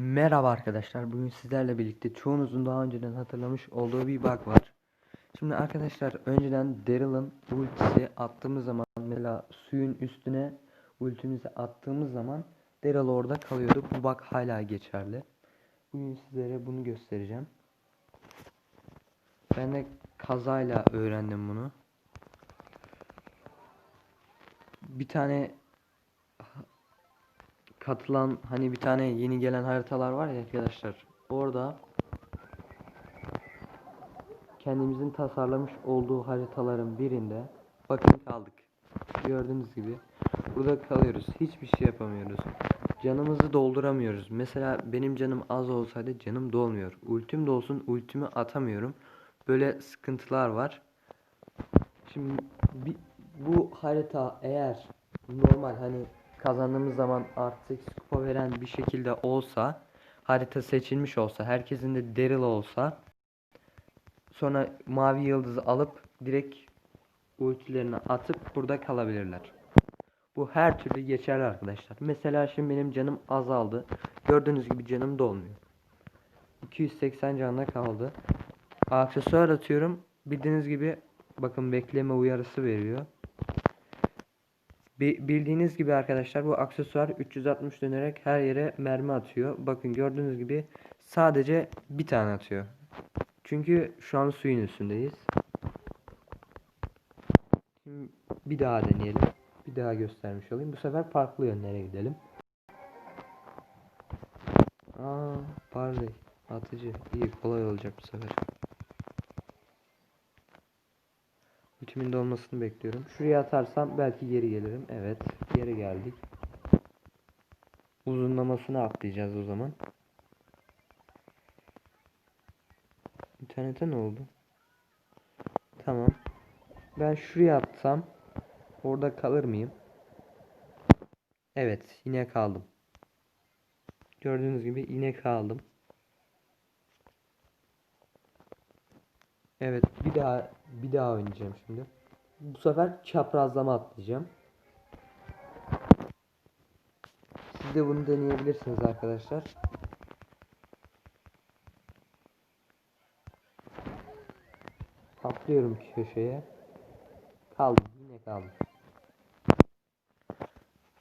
Merhaba arkadaşlar. Bugün sizlerle birlikte çoğunuzun daha önceden hatırlamış olduğu bir bug var. Şimdi arkadaşlar önceden Daryl'ın ultisi attığımız zaman mesela suyun üstüne ultimizi attığımız zaman Daryl orada kalıyordu. Bu bug hala geçerli. Bugün sizlere bunu göstereceğim. Ben de kazayla öğrendim bunu. Bir tane katılan hani bir tane yeni gelen haritalar var ya arkadaşlar. Orada kendimizin tasarlamış olduğu haritaların birinde bakın kaldık. Gördüğünüz gibi burada kalıyoruz. Hiçbir şey yapamıyoruz. Canımızı dolduramıyoruz. Mesela benim canım az olsaydı canım dolmuyor. Ultim de olsun ultimi atamıyorum. Böyle sıkıntılar var. Şimdi bu harita eğer normal hani kazandığımız zaman artı 8 kupa veren bir şekilde olsa harita seçilmiş olsa herkesin de Daryl olsa sonra mavi yıldızı alıp direkt ultilerini atıp burada kalabilirler. Bu her türlü geçerli arkadaşlar. Mesela şimdi benim canım azaldı. Gördüğünüz gibi canım dolmuyor. 280 canla kaldı. Aksesuar atıyorum. Bildiğiniz gibi bakın bekleme uyarısı veriyor. Bi- Bildiğiniz gibi arkadaşlar bu aksesuar 360 dönerek her yere mermi atıyor. Bakın gördüğünüz gibi sadece bir tane atıyor. Çünkü şu an suyun üstündeyiz. Şimdi bir daha deneyelim. Bir daha göstermiş olayım. Bu sefer farklı yönlere gidelim. Aa, Barley. Atıcı. İyi kolay olacak bu sefer. Ultimin dolmasını bekliyorum. Şuraya atarsam belki geri gelirim. Evet. Geri geldik. Uzunlamasını atlayacağız o zaman. İnternete ne oldu? Tamam. Ben şuraya atsam orada kalır mıyım? Evet. Yine kaldım. Gördüğünüz gibi yine kaldım. Evet, bir daha bir daha oynayacağım şimdi. Bu sefer çaprazlama atlayacağım. Siz de bunu deneyebilirsiniz arkadaşlar. Atlıyorum köşeye. Kaldım, yine kaldım.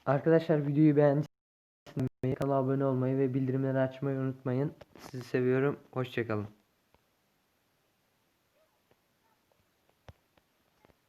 Arkadaşlar videoyu beğendiyseniz kanala abone olmayı ve bildirimleri açmayı unutmayın. Sizi seviyorum. Hoşçakalın.